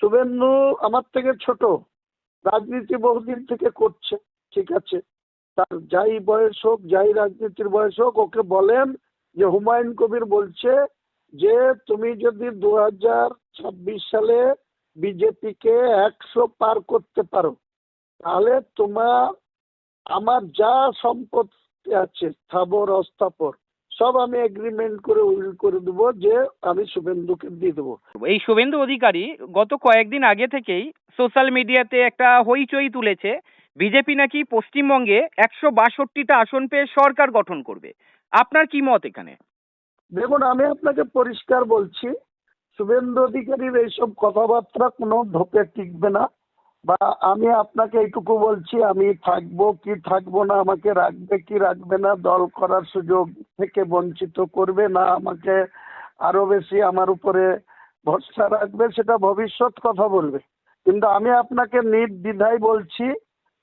শুভেন্দু আমার থেকে ছোট। রাজনীতি বহুদিন থেকে করছে, ঠিক আছে। তার যাই বয়স হোক, যাই রাজনীতির বয়স হোক, ওকে বলেন যে হুমায়ুন কবির বলছে যে, তুমি যদি দু হাজার ছাব্বিশ সালে বিজেপিকে একশো পার করতে পারো, তাহলে তোমার আমার যা সম্পত্তি আছে, স্থাবর অস্থাপর সব আমি এগ্রিমেন্ট করে উইল করে দেবো যে আমি শুভেন্দুকে দিয়ে দেবো। এই শুভেন্দু অধিকারী গত কয়েকদিন আগে থেকেই সোশ্যাল মিডিয়াতে একটা হইচই তুলেছে। বিজেপি নাকি পশ্চিমবঙ্গে একশো বাষট্টিটা আসন পেয়ে সরকার গঠন করবে। আপনার কি মত এখানে? দেখুন আমি আপনাকে পরিষ্কার বলছি শুভেন্দু অধিকারীর এইসব কথাবার্তা কোনো ধোপে টিকবে না। বা আমি আপনাকে এইটুকু বলছি, আমি থাকব কি থাকব না, আমাকে রাখবে কি রাখবে না, দল করার সুযোগ থেকে বঞ্চিত করবে না, আমাকে আরও বেশি আমার উপরে ভরসা রাখবে, সেটা ভবিষ্যৎ কথা বলবে। কিন্তু আমি আপনাকে নির্দ্বিধায় বলছি,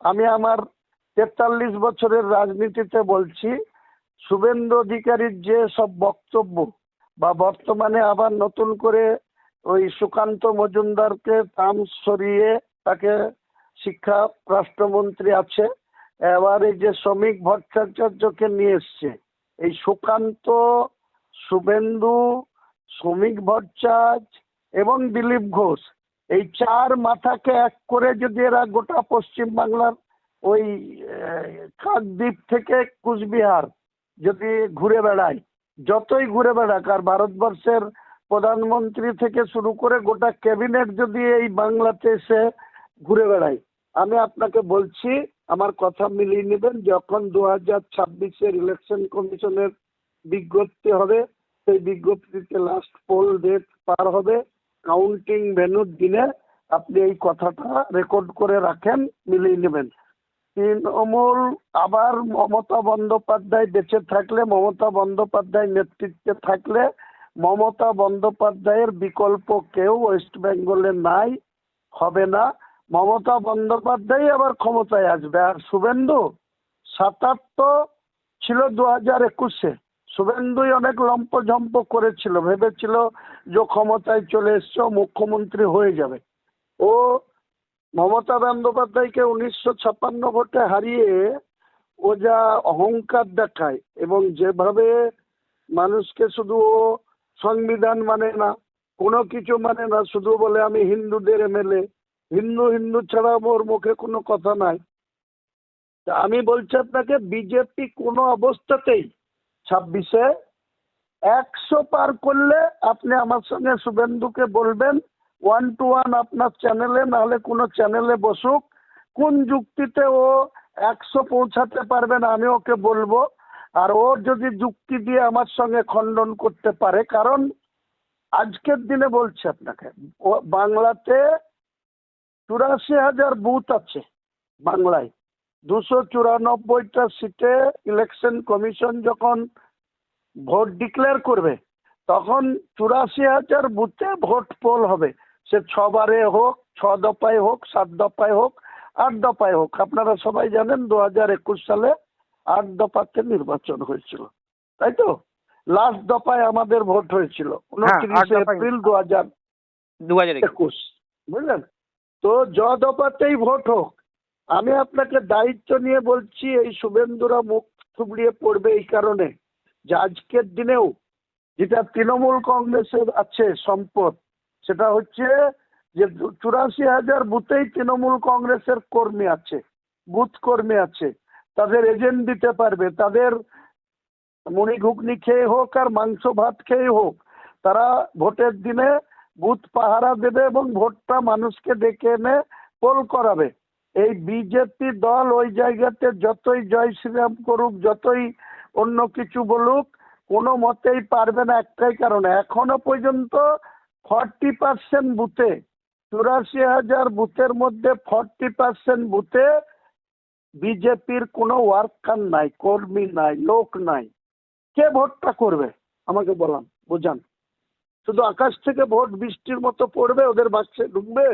আমি আমার তেতাল্লিশ বছরের রাজনীতিতে বলছি, শুভেন্দু অধিকারীর যে সব বক্তব্য বা বর্তমানে আবার নতুন করে ওই সুকান্ত মজুমদারকে তাম সরিয়ে তাকে শিক্ষা রাষ্ট্রমন্ত্রী আছে, এবার এই যে শ্রমিক ভট্টাচার্যকে নিয়ে এসছে, এই সুকান্ত, শুভেন্দু, শ্রমিক ভট্টাচার্য এবং দিলীপ ঘোষ, এই চার মাথাকে এক করে যদি এরা গোটা পশ্চিম বাংলার ওই কাকদ্বীপ থেকে কুচবিহার যদি ঘুরে বেড়ায়, যতই ঘুরে বেড়াক, আর ভারতবর্ষের প্রধানমন্ত্রী থেকে শুরু করে গোটা ক্যাবিনেট যদি এই বাংলাতে এসে ঘুরে বেড়াই। আমি আপনাকে বলছি, আমার কথা মিলিয়ে নেবেন, যখন দু হাজার ছাব্বিশের ইলেকশন কমিশনের বিজ্ঞপ্তি হবে, সেই বিজ্ঞপ্তিতে লাস্ট পোল ডেট পার হবে। কাউন্টিং ভেনুর দিনে আপনি এই কথাটা রেকর্ড করে রাখেন, মিলিয়ে নেবেন। তৃণমূল আবার মমতা বন্দ্যোপাধ্যায় বেঁচে থাকলে, মমতা বন্দ্যোপাধ্যায় নেতৃত্বে থাকলে, মমতা বন্দ্যোপাধ্যায়ের বিকল্প কেউ ওয়েস্ট বেঙ্গলে নাই, হবে না। মমতা বন্দ্যোপাধ্যায় আবার ক্ষমতায় আসবে। আর শুভেন্দু সাতাত্তর ছিল দু হাজার একুশে। শুভেন্দুই অনেক লম্পঝম্প করেছিল, ভেবেছিল যে ক্ষমতায় চলে এসছে মুখ্যমন্ত্রী হয়ে যাবে। ও মমতা বন্দ্যোপাধ্যায়কে উনিশশো ছাপ্পান্ন ভোটে হারিয়ে ও যা অহংকার দেখায় এবং যেভাবে মানুষকে শুধু ও সংবিধান মানে না, কোনো কিছু মানে না, শুধু বলে আমি হিন্দুদের এমএলএ হিন্দু হিন্দু ছাড়া ওর মুখে কোনো কথা নাই। আমি বলছি আপনাকে, বিজেপি কোনো অবস্থাতেই ছাব্বিশে একশো পার করলে আপনি আমার সঙ্গে শুভেন্দুকে বলবেন ওয়ান টু ওয়ান আপনার চ্যানেলে নাহলে কোনো চ্যানেলে বসুক। কোন যুক্তিতে ও একশো পৌঁছাতে পারবে না, আমি ওকে বলব। আর ও যদি যুক্তি দিয়ে আমার সঙ্গে খণ্ডন করতে পারে, কারণ আজকের দিনে বলছি আপনাকে বাংলাতে চুরাশি হাজার বুথ আছে বাংলায়। দুশো চুরানব্বইটা সিটে ইলেকশন কমিশন যখন ভোট ডিক্লেয়ার করবে তখন চুরাশি হাজার বুথে ভোট পোল হবে। সে ছবারে হোক ছ দফায় হোক সাত দফায় হোক আট দফায় হোক। আপনারা সবাই জানেন দু হাজার একুশ সালে আট দফাতে নির্বাচন হয়েছিল। তাই তো? লাস্ট দফায় আমাদের ভোট হয়েছিল। উনত্রিশে এপ্রিল দু হাজার দু হাজার একুশ। একুশ। বুঝলেন? তো জ দফাতেই ভোট হোক। আমি আপনাকে দায়িত্ব নিয়ে বলছি, এই শুভেন্দুরা মুখ থুবড়িয়ে পড়বে এই কারণে যে আজকের দিনেও যেটা তৃণমূল কংগ্রেসের আছে সম্পদ, সেটা হচ্ছে যে চুরাশি হাজার বুথেই তৃণমূল কংগ্রেসের কর্মী আছে, বুথ কর্মী আছে। তাদের এজেন্ট দিতে পারবে, তাদের মুড়ি ঘুগনি খেয়ে হোক আর মাংস ভাত খেয়ে হোক, তারা ভোটের দিনে বুথ পাহারা দেবে এবং ভোটটা মানুষকে ডেকে এনে পোল করাবে। এই বিজেপি দল ওই জায়গাতে যতই জয় শ্রীরাম করুক, যতই অন্য কিছু বলুক, কোনো মতেই পারবে না একটাই কারণে। এখনও পর্যন্ত ফর্টি পার্সেন্ট বুথে, চুরাশি হাজার বুথের মধ্যে ফর্টি পার্সেন্ট বুথে বিজেপির কোনো ওয়ার্কার নাই, কর্মী নাই, লোক নাই। কে ভোটটা করবে? আমাকে বলান, বোঝান। শুধু আকাশ থেকে ভোট বৃষ্টির মতো পড়বে, ওদের বাক্সে ঢুকবে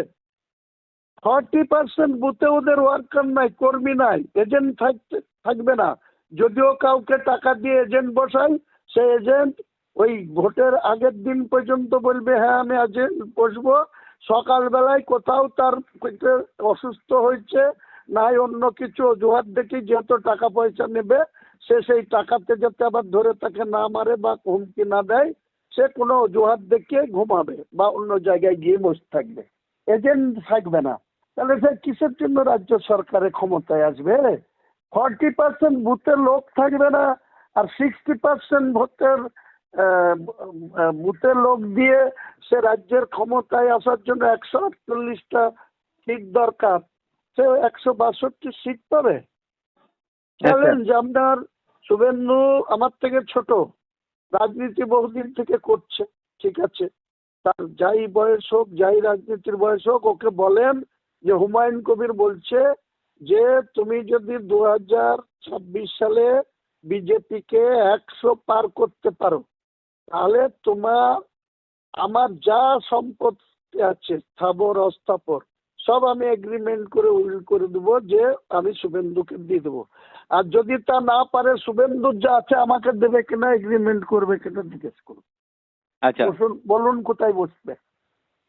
ফর্টি পার্সেন্ট বুথে ওদের ওয়ার্কার নাই, কর্মী নাই এজেন্ট থাকতে, থাকবে না। যদিও কাউকে টাকা দিয়ে এজেন্ট বসাই সেই এজেন্ট ওই ভোটের আগের দিন পর্যন্ত বলবে হ্যাঁ আমি এজেন্ট বসবো। সকালবেলায় কোথাও তার অসুস্থ হয়েছে, নাই অন্য কিছু, অজুহাত দেখি যেহেতু টাকা পয়সা নেবে, সে সেই টাকাতে যাতে আবার ধরে তাকে না মারে বা হুমকি না দেয়। সে কোনো অজুহাত দেখে ঘুমাবে বা অন্য জায়গায় গিয়ে বসে থাকবে। এজেন্ট থাকবে না। তাহলে সে কিসের জন্য রাজ্য সরকারের ক্ষমতায় আসবে? ফর্টি পার্সেন্ট বুথের লোক থাকবে না আর সিক্সটি পার্সেন্ট ভোটের বুথের লোক দিয়ে সে রাজ্যের ক্ষমতায় আসার জন্য একশো আটচল্লিশটা সিট দরকার। সে একশো বাষট্টি সিট পাবে। চ্যালেঞ্জ আপনার শুভেন্দু আমার থেকে ছোট। রাজনীতি বহুদিন থেকে করছে, ঠিক আছে। তার যাই বয়স হোক, যাই রাজনীতির বয়স হোক, ওকে বলেন যে হুমায়ুন কবির বলছে যে, তুমি যদি দু হাজার ছাব্বিশ সালে বিজেপিকে একশো পার করতে পারো, তাহলে তোমার, আমার যা সম্পত্তি আছে, স্থাবর অস্থাপর সব আমি এগ্রিমেন্ট করে উইল করে দেবো যে আমি শুভেন্দুকে দিয়ে দেবো। আর যদি তা না পারে শুভেন্দুর যা আছে আমাকে দেবে কিনা এগ্রিমেন্ট করবে কিনা জিজ্ঞেস করুন। আচ্ছা। বলুন কোথায় বসবে।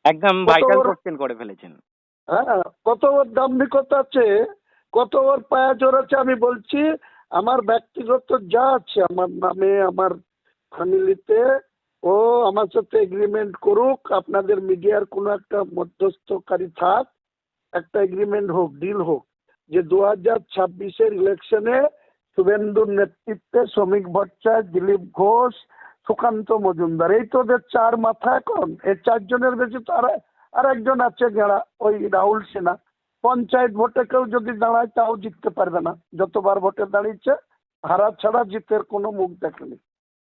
একদম ভাইটাল কোশ্চেন করে ফেলেছেন। হ্যাঁ কত ওর দাম্ভিকতা আছে কত ওর পায়া জোর আছে আমি বলছি আমার ব্যক্তিগত যা আছে আমার নামে আমার ফ্যামিলিতে ও আমার সাথে এগ্রিমেন্ট করুক আপনাদের মিডিয়ার কোনো একটা মধ্যস্থকারী থাক একটা এগ্রিমেন্ট হোক ডিল হোক, যে দু হাজার ছাব্বিশের ইলেকশনে শুভেন্দুর নেতৃত্বে শ্রমিক ভট্টাচার্য, দিলীপ ঘোষ, সুকান্ত মজুমদার, এই তো ওদের চার মাথা এখন। এই চারজনের বেশি তো আর আর একজন আছে যারা ওই রাহুল সিনহা। পঞ্চায়েত ভোটে কেউ যদি দাঁড়ায় তাও জিততে পারবে না। যতবার ভোটে দাঁড়িয়েছে, হারা ছাড়া জিতের কোনো মুখ দেখেনি।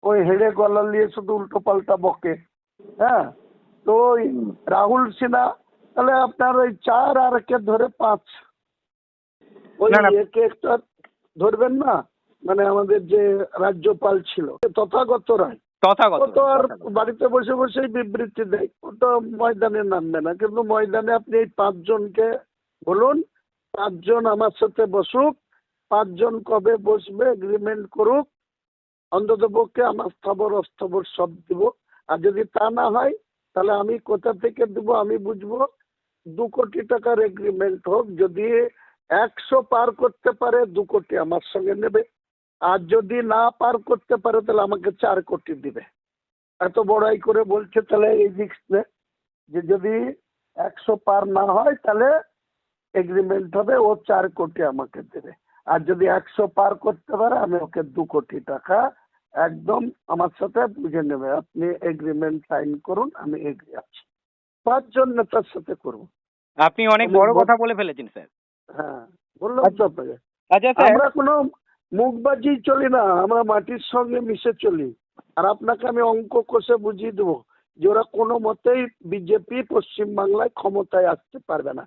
ওই হেড়ে গলা নিয়ে শুধু উল্টো পাল্টা বকে। হ্যাঁ? তো ওই রাহুল সিনহা তাহলে আপনার ওই চার আর একে ধরে পাঁচ। ওই না, না। একে একটা ধরবেন না? মানে আমাদের যে রাজ্যপাল ছিল তথাগত রায়। তথাগত ও তো আর তথাগত। বাড়িতে বসে বসেই বিবৃতি দেয়। ও তো ময়দানে নামবে না। কিন্তু ময়দানে আপনি এই পাঁচজনকে বলুন পাঁচজন আমার সাথে বসুক পাঁচজন কবে বসবে এগ্রিমেন্ট করুক অন্তত পক্ষে আমার স্থাবর অস্থাবর সব দিব। আর যদি তা না হয় তাহলে আমি কোথা থেকে দিব আমি বুঝব। দু কোটি টাকার এগ্রিমেন্ট হোক, যদি একশো পার করতে পারে, দু কোটি আমার সঙ্গে নেবে। আর যদি না পার করতে পারে, তাহলে আমাকে চার কোটি দিবে। এত বড়াই করে বলছে, তাহলে এই রিক্স যে যদি একশো পার না হয়, তাহলে এগ্রিমেন্ট হবে, ও চার কোটি আমাকে দেবে। আর যদি একশো পার করতে পারে, আমি ওকে দু কোটি টাকা একদম আমার সাথে বুঝে নেবে। আপনি এগ্রিমেন্ট সাইন করুন, আমি এগ্রি আছি। পাঁচজন তার সাথে করব? আপনি অনেক বড় কথা বলে ফেলেছেন স্যার। হ্যাঁ বললাম তো। আপনাকে। আচ্ছা স্যার। আমরা কোনো মুখবাজি চলি না আমরা মাটির সঙ্গে মিশে চলি। আর আপনাকে আমি অঙ্ক কষে বুঝিয়ে দেবো যে ওরা কোনো মতেই বিজেপি পশ্চিমবাংলায় ক্ষমতায় আসতে পারবে না।